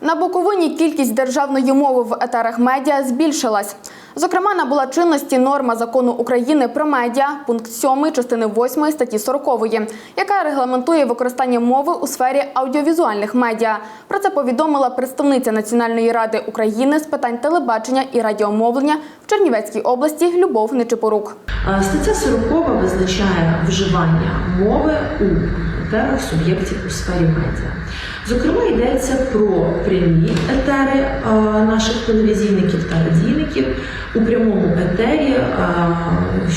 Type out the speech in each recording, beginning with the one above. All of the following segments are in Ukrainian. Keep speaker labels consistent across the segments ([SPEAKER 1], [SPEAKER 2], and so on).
[SPEAKER 1] На Буковині кількість державної мови в етерах медіа збільшилась. Зокрема, набула чинності норма закону України про медіа, пункт 7 частини 8 статті 40, яка регламентує використання мови у сфері аудіовізуальних медіа. Про це повідомила представниця Національної ради України з питань телебачення і радіомовлення в Чернівецькій області Любов Нечипорук.
[SPEAKER 2] Стаття 40 визначає вживання мови у етерах суб'єктів у сфері медіа. Зокрема, йдеться про прямі етери е, наших телевізійників та радійників у прямому етері, е,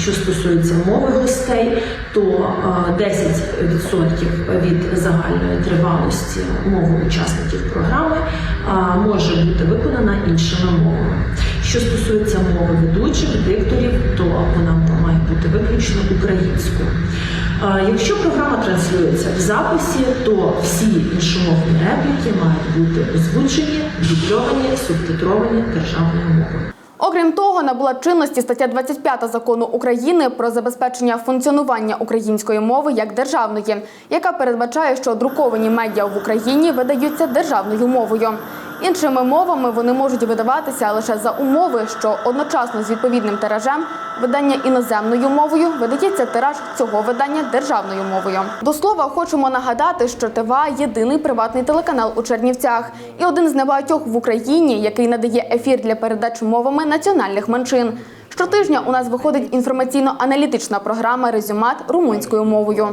[SPEAKER 2] що стосується мови гостей, то е, 10% від загальної тривалості мови учасників програми е, може бути виконана іншими мовами. Що стосується мови ведучих, дикторів, то вона має бути виключно українською. Якщо програма транслюється в записі, то всі іншомовні репліки мають бути озвучені, дубльовані, субтитровані державною мовою.
[SPEAKER 1] Окрім того, набула чинності стаття 25 закону України про забезпечення функціонування української мови як державної, яка передбачає, що друковані медіа в Україні видаються державною мовою. Іншими мовами вони можуть видаватися лише за умови, що одночасно з відповідним тиражем видання іноземною мовою видається тираж цього видання державною мовою. До слова, хочемо нагадати, що ТВА – єдиний приватний телеканал у Чернівцях і один з небагатьох в Україні, який надає ефір для передач мовами національних меншин. Щотижня у нас виходить інформаційно-аналітична програма Резюмат румунською мовою.